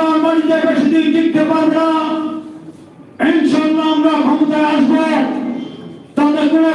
বাংলার বাড়িতে বেশি দিন টিকতে পারবে না। ইনশাল্লাহ আমরা ক্ষমতায় আসব। তাদের কোনো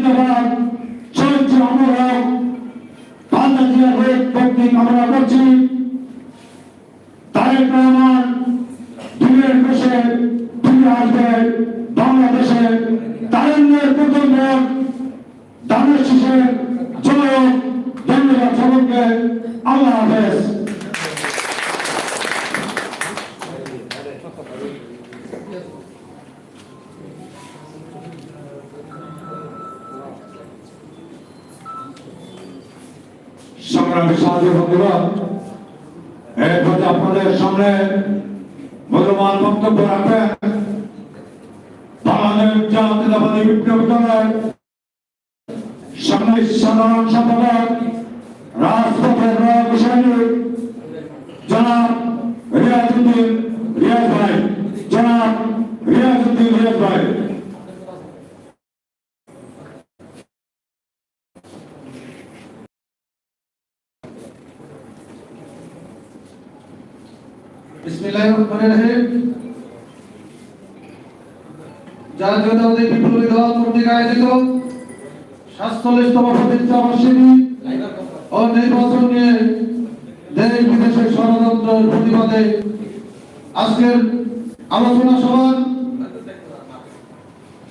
বিপ্লবীরা বাংলাদেশ জাতীয়তাবাদী বিপ্লবী দলের সামনে সাধারণ সম্পাদক, রাজপথের সৈনিক জনাব রিয়াজুদ্দিন রিয়াজ ভাই, জনাব রিয়াজুদ্দিন রিয়াজ ভাই। বিসমিল্লাহির রহমানির রহিম। জাতীয়তাবাদী বিপ্লবী দল কর্তৃক আয়োজিত সাতচল্লিশতম প্রতিষ্ঠা বার্ষিকী ও নির্বাচন নিয়ে দেশ বিদেশের ষড়যন্ত্রের প্রতিবাদে আজকের আলোচনা সভার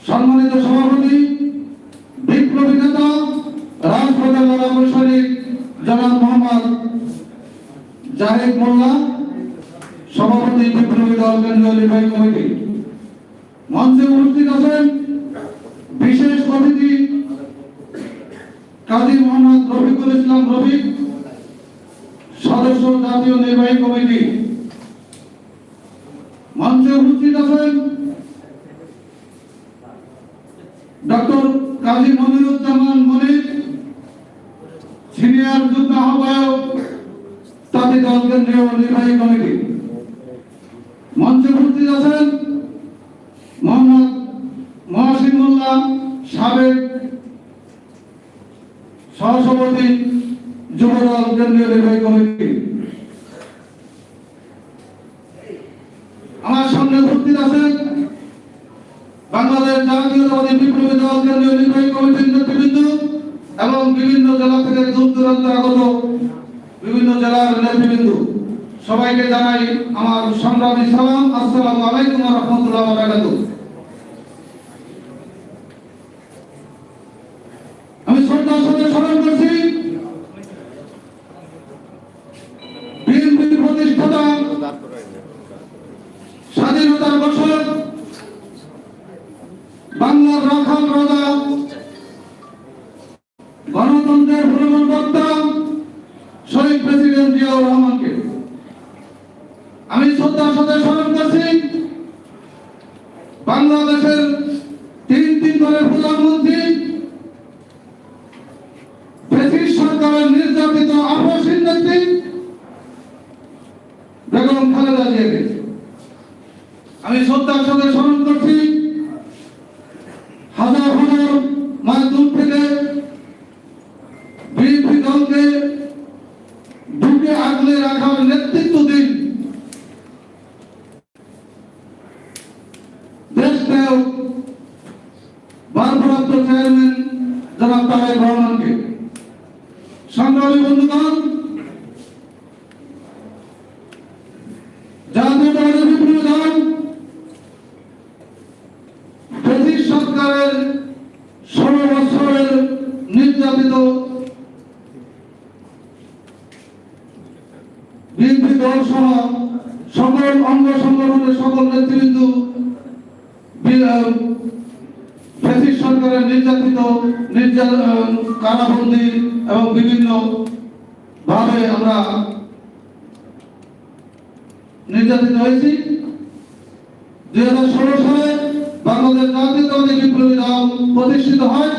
সম্মানিত সভাপতি, বিপ্লবী নেতা, রাজপথের লড়াকু শরীফ জনাব মোহাম্মদ জাহিদ মোল্লা, সভাপতি বিপ্লবী দল কেন্দ্রীয় নির্বাহী কমিটি মঞ্চে উপস্থিত আছেন বিশেষ অতিথি কাজী মোহাম্মদ রফিকুল ইসলাম রফিক সদস্য জাতীয় নির্বাহী কমিটি। মঞ্চে উপস্থিত আছেন ডক্টর কাজী মনিরুজ্জামান মনির, সিনিয়র যুগ্ম আহ্বায়ক তাঁতি দল কেন্দ্রীয় নির্বাহী কমিটি। মঞ্চে উপস্থিত আছেন মোহাম্মদ মহাসিনুল্লাহ সাবেক সহসভাপতি যুবদল কেন্দ্রীয় নির্বাহী কমিটি। আমার সামনে উপস্থিত আছেন বাংলাদেশ জাতীয়তাবাদী বিপ্লবী দল কেন্দ্রীয় নির্বাহী কমিটির নেতৃবৃন্দ এবং বিভিন্ন জেলা থেকে দূর দূরান্ত আগত বিভিন্ন জেলার নেতৃবৃন্দ। সবাইকে জানাই আমার সংগ্রামী সালাম। আসসালামু আলাইকুম রাহমাতুল্লাহি বারাকাতুহু। গণতন্ত্রের ভ্রমণ করতাম শহীদ প্রেসিডেন্ট জিয়াউর রহমানকে। আমি শ্রদ্ধার সাথে স্মরণ করছি, বাংলাদেশের তিন তিন দলের প্রধানমন্ত্রী, ব্রিটিশ সরকারের নির্যাতিত আবাসীন নেত্রী বেগম খালেদা জিয়াকে। আমি শ্রদ্ধার সাথে স্মরণ করছি সংগ্রামী বন্ধুগণ জাতীয় দলের বিপ্লবী দল ব্রিটিশ সরকারের ষোলো বছরের নির্যাতিত বিএনপি দল সহ সকল অঙ্গ সংগঠনের সকল নেতৃবৃন্দ বি- আহ, ব্রিটিশ সরকারের নির্যাতিত নির্যা- আহ, কারাবন্দী এবং বিভিন্ন ভাবে আমরা নির্যাতিত হয়েছি। দুই হাজার ষোলো সালে বাংলাদেশ জাতীয়তাবাদী বিপ্লবী দল প্রতিষ্ঠিত হয়।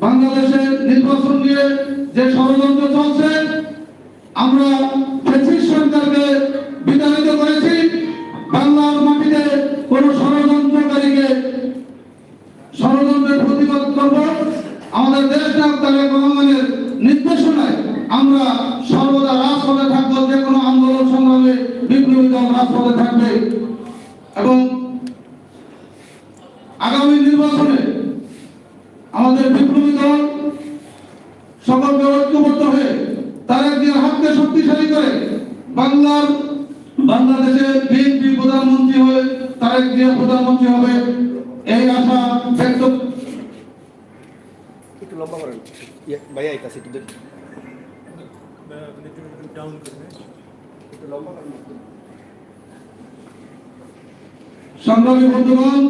বাংলাদেশের নির্বাচন নিয়ে যে ষড়যন্ত্র চলছে আমরা ব্রিটিশ সরকারকে বিতাড়িত করেছি বাংলার মাটিতে কোন ষড়যন্ত্রকারীকে ষড়যন্ত্রের প্রতিবাদ করব আমাদের দেশ নায়ক তারেক রহমানের নির্দেশনায় আমরা সর্বদা রাজপথে থাকব যে কোনো আন্দোলন সংগ্রামে বিপ্লবী দল রাজপথে থাকবে এবং আগামী নির্বাচনে আমাদের বিপ্লবী দল সকলকে ঐক্যবদ্ধ হয়ে তারেক জিয়ার হাতকে শক্তিশালী করে বাংলার বাংলাদেশে বিএনপি প্রধানমন্ত্রী হয়ে তারেক জিয়া প্রধানমন্ত্রী হবে এই আশা ব্যক্ত একটু লম্বা করেন। ইয়ে, ভাইয়া এই কাছে একটু সংগ্রামী বন্ধুগণ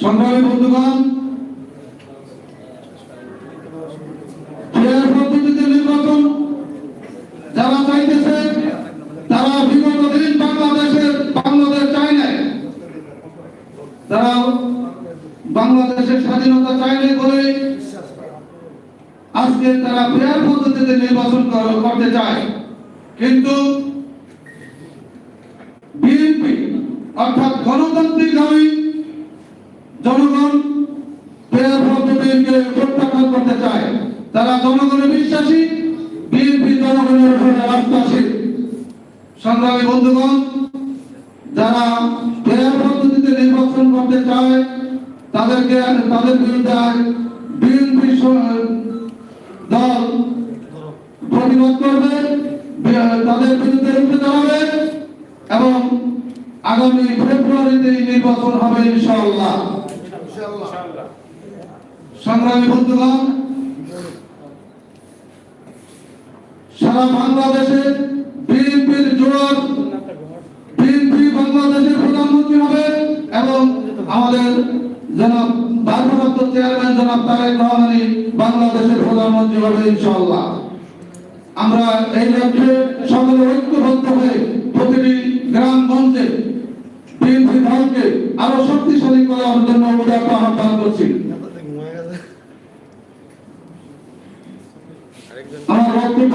সংগ্রামী বন্ধুগণ আজকে তারা ফেয়ার পদ্ধতিতে নির্বাচন কর- করতে চায়। কিন্তু বিএনপি অর্থাৎ গণতান্ত্রিক দাবি জনগণ ফেয়ার পদ্ধতিকে প্রত্যাখ্যান করতে চায় তারা জনগণের বিশ্বাসী বিএনপি জনগণের উপরে আস্থাশীল সংগ্রামী বন্ধুগণ যারা ফেয়ার পদ্ধতিতে নির্বাচন করতে চায় তাদেরকে তাদের বিরুদ্ধে বিএনপি দল প্রতিবাদ করবে বি- তাদের বিরুদ্ধে রুখে দাঁড়াবে এবং আগামী ফেব্রুয়ারিতে নির্বাচন হবে ইনশাআল্লাহ সংগ্রামী বন্ধুগণ সারা বাংলাদেশে বিএনপির জোয়ার, বিএনপি বাংলাদেশের প্রধানমন্ত্রী হবে এবং আমাদের জনাব, ভারপ্রাপ্ত চেয়ারম্যান জনাব তারেক রহমানি বাংলাদেশের প্রধানমন্ত্রী হবে ইনশাআল্লাহ। আমরা এই লক্ষ্যে সকলে ঐক্যবদ্ধ হয়ে প্রতিটি গ্রামগঞ্জে বিএনপি দলকে আরও শক্তিশালী করার জন্য আহ্বান করছি।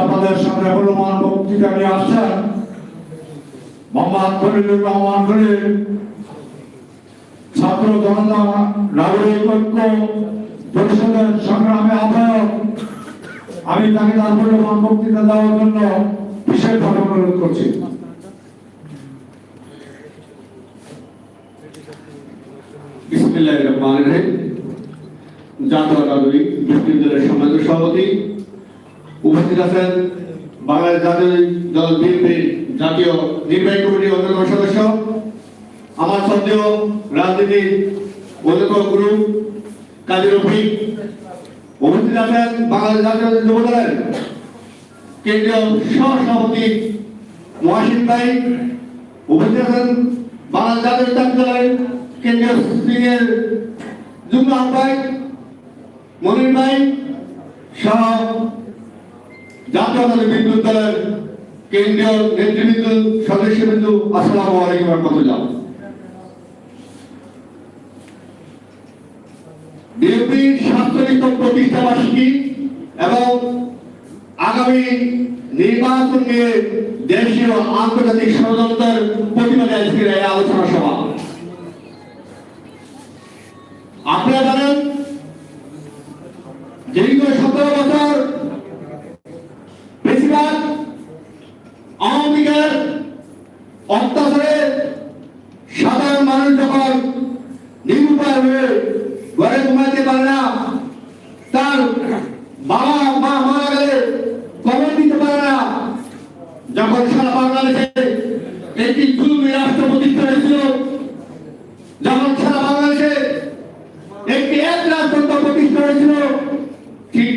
আপনাদের সামনে মূল্যবান বক্তৃতা নিয়ে আসছেন, মোহাম্মদ ছাত্র জনতা নাগরিক ঐক্য পরিষদের সংগ্রামে আমি তাকে তার বক্তৃতা দেওয়ার জন্য বিশেষভাবে অনুরোধ করছি। জাতীয় নাগরিক বিশ্ববিদ্যালয়ের সম্মানিত সভাপতি, উপস্থিত আছেন বাংলাদেশ জাতীয় দল বিএনপি জাতীয় নির্বাহী কমিটির অন্যতম সদস্য, আমার সন্দেহ রাজনীতির অন্যতম গুরু কাজী রফিক। উপস্থিত আছেন বাংলাদেশ জাতীয় যুব দলের কেন্দ্রীয় সহসভাপতি মহাসিন ভাই। উপস্থিত আছেন বাংলাদেশ জাতীয় দলের কেন্দ্রীয় সিনিয়র যুগ্ম আহ্বায়ক মনির ভাই সহ জাতীয় দলের বিদ্যুৎ দলের কেন্দ্রীয় নেতৃবৃন্দ, সদস্যবৃন্দ, আসসালামু আলাইকুম রহমতুল্লাহ। বিএনপির প্রতিষ্ঠা বার্ষিকী এবং আগামী নির্বাচন নিয়ে দেশীয় আন্তর্জাতিক ষড়যন্ত্রের প্রতিবাদে আজকের আলোচনা সভা। আপনারা জানেন দীর্ঘ সতেরো বছর বেশিরভাগ আওয়ামী লীগের অত্যাচারে সাধারণ মানুষ যখন নিরুপায় হয়ে ঘরে ঘুমাইতে পারে না, তার বাবা মা মারা গেলে কবর দিতে পারে না। যখন সারা বাংলাদেশে একটি জুলুমি রাষ্ট্র প্রতিষ্ঠা হয়েছিল, যখন সারা বাংলাদেশে একটি এক রাজতন্ত্র প্রতিষ্ঠা হয়েছিল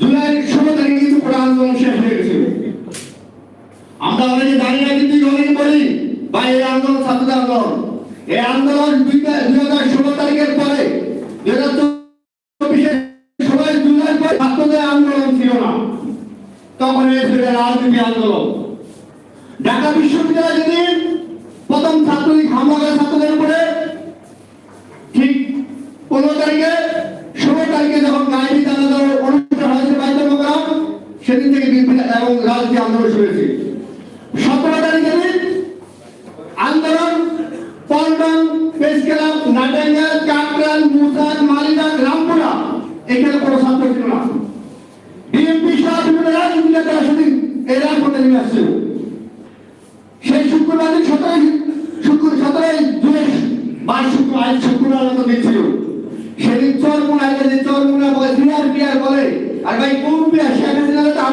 জুলাই ষোলো তারিখে কিন্তু কোটা আন্দোলন শেষ হয়ে গেছিল আমরা অনেকে দাঁড়িয়ে কিন্তু অনেকে বলি বা এই আন্দোলন ছাত্রদের আন্দোলন। এই আন্দোলন দুই হাজার ষোলো তারিখের পরে দুই হাজার চব্বিশের ষোলোই জুলাই পরে ছাত্রদের আন্দোলন ছিল না। তখন এসেছিল রাজনীতি আন্দোলন। ঢাকা বিশ্ববিদ্যালয় যেদিন প্রথম ছাত্রলীগ হামলা করে ছাত্রদের উপরে, ঠিক পনেরো তারিখে সেদিন থেকে বিএনপি এবং রাজনীতি আন্দোলন শুরু হয়েছে। সতেরো তারিখে আন্দোলন, পল্টন প্রেস ক্লাব নাটাঙ্গাল কাকরান মুসান মালিবাগ রামপুরা, এখানে কোনো ছাত্র ছিল না। বিএনপি সহ রাজনীতি নেতারা সেদিন এই রাজপথে নেমে আসছিল। সেই শুক্রবার দিন সতেরোই, শুক্র, সতেরোই জুলাই বাইশ শুক্র আজ শুক্রবার মতো দিন সেদিন চরমুন চরমুনা বলে বিয়ার বিয়ার বলে, আর ভাই, কোন বিয়ার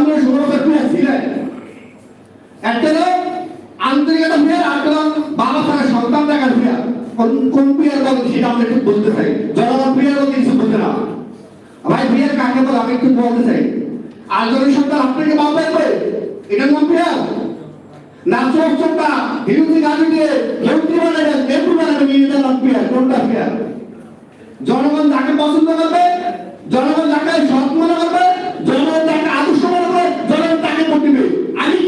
বছর বিয়ার ছিলেন। একটা আন্তরিকতা বাবা সন্তান কোন বিয়ার বলে সেটা আমরা একটু বলতে চাই। জনগণ বিয়ার বলতে কিছু না। ভাই, বিয়ার কাকে আমি একটু বলতে চাই। সন্তান আপনাকে বাবা এটা নাম বিয়ার না চোখ চোখটা হিরুতি দিয়ে নাম কোনটা জনগণ যাকে পছন্দ করবে, জনগণ যাকে সৎ মনে করবে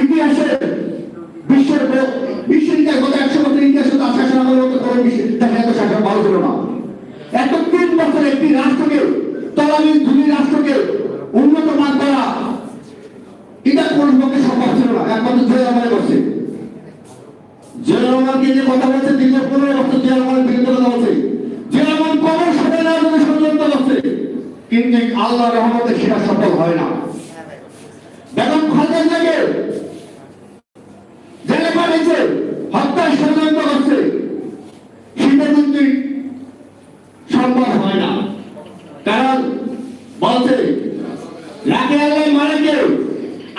ইতিহাসে বিশ্বের বিশ্বের ইতিহাস, গত একশো বছর ইতিহাস তো আজকে আমাদের মতো কোনো বিশ্বের দেখা এত শাসন ভালো ছিল না। এত তিন বছর একটি রাষ্ট্রকে তলাবির ধুলি রাষ্ট্রকে উন্নত মান করা, এটা কোন পক্ষে সম্ভব ছিল না, একমাত্র জয় আমার করছে জয় যে কথা বলছে, দীর্ঘ পনেরো বছর জয় আমার বিরুদ্ধে কথা বলছে। জয় আমার সাথে সবাই না ষড়যন্ত্র করছে, কিন্তু আল্লাহ রহমতে সেটা সফল হয় না। বেগম খালেদাকে চালিয়েছে হত্যার ষড়যন্ত্র করছে সেটা সম্ভব হয় না। কারণ বলছে রাখে আল্লাহ মারা কেউ,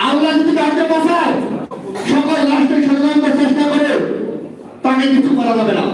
আল্লাহ যদি কাউকে বসায় সকল রাষ্ট্রের ষড়যন্ত্র চেষ্টা করে তাকে কিছু করা যাবে না।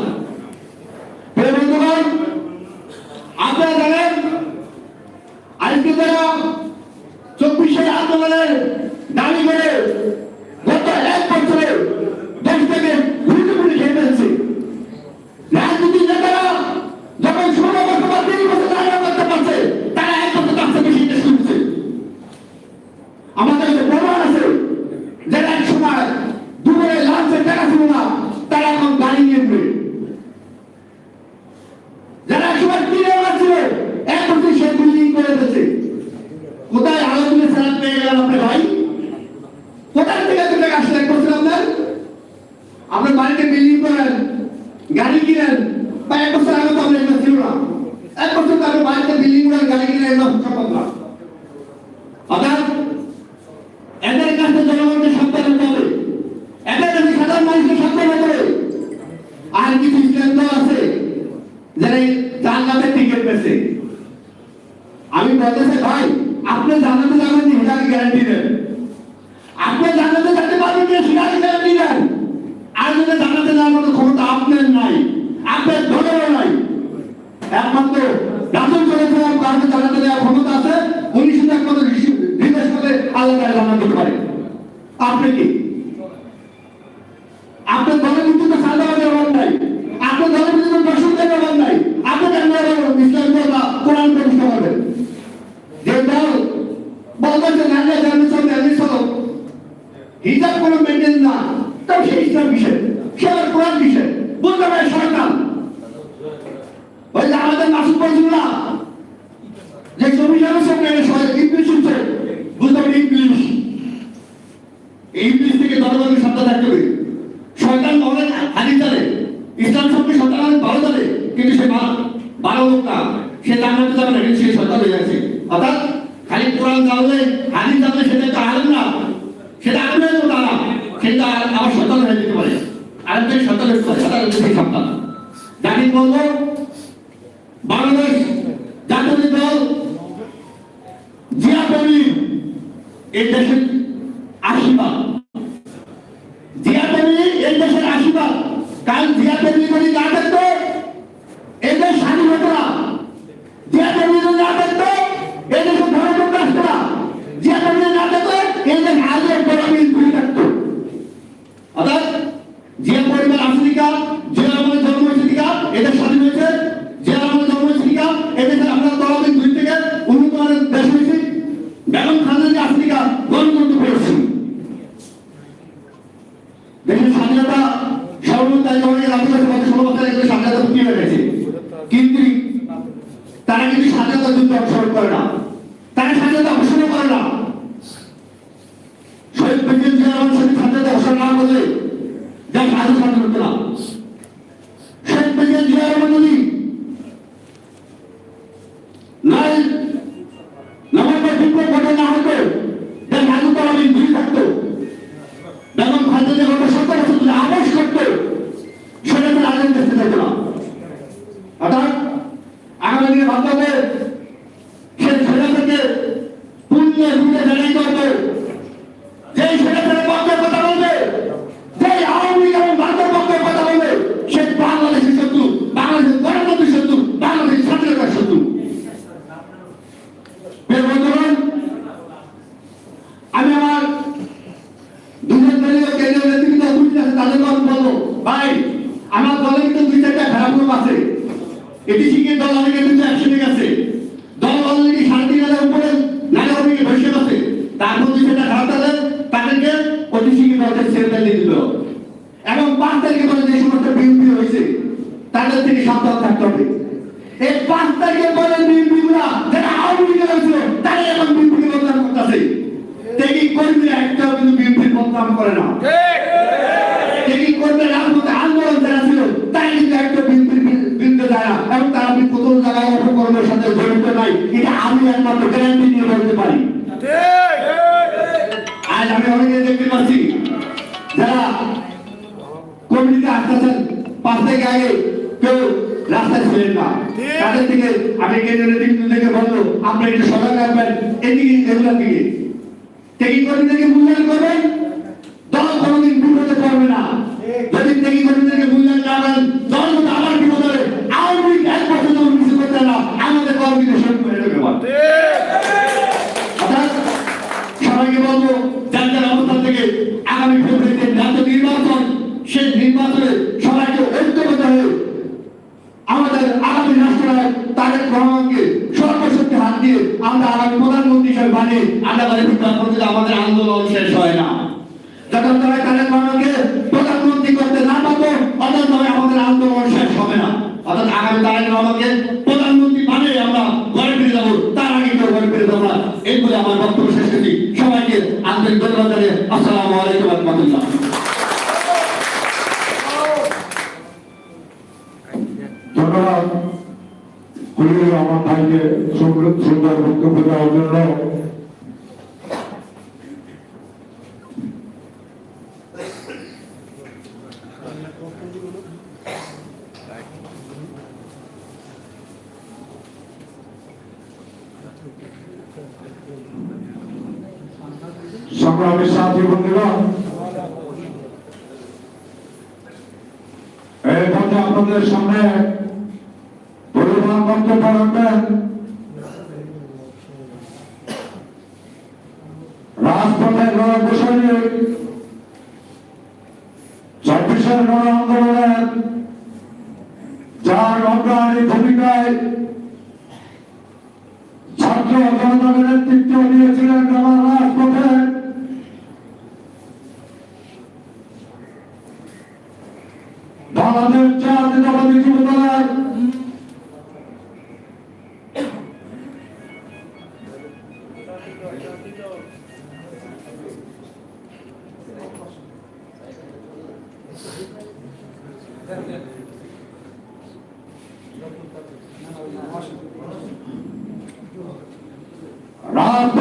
আপনার বাড়িতে বিল্ডিং করেন, গাড়ি কিনেন বা এক বছর আগে তো আমরা ছিল না। এক বছর তো আপনার বাড়িতে বিল্ডিং করেন, গাড়ি কিনেন, এগুলো সম্ভব না আমি বলব বাংলাদেশ জাতীয় দল জিয়া কবি এই দেশের তারা কিন্তু স্বাধীনতা যুদ্ধে অংশগ্রহণ করে না। তারা স্বাধীনতা ঘোষণা করে না। আমি একমাত্র গ্যারান্টি নিয়ে বলতে পারি। আজ আমি অনেকে দেখতে পাচ্ছি, যারা কমিটিতে আসতেছেন পাঁচ থেকে আগে কেউ রাস্তায় ছিলেন না। তাদের থেকে আমি কেন্দ্রের দিকে দেখে বলব আপনি একটু সজাগ রাখবেন, এদিকে এগুলোর দিকে। টেকিং কমিটি থেকে মূল্যায়ন করবেন বিষয় মানে আন্দামানের বিদ্রোহ পর্যন্ত আমাদের আন্দোলন শেষ হয় না। যখন তারা খালেদ মামাকে প্রধানমন্ত্রী করতে না পারব অর্থাৎ আমাদের আন্দোলন শেষ হবে না। অর্থাৎ আগামী তারেক মামাকে প্রধানমন্ত্রী সংগ্রামের সাথী বন্ধুগণ এই পথে আপনাদের সামনে পরিবহন বক্তব্য রাখবেন রাজপথে গণপোষণে চব্বিশের গণ আন্দোলনের যার অগ্রণী রাত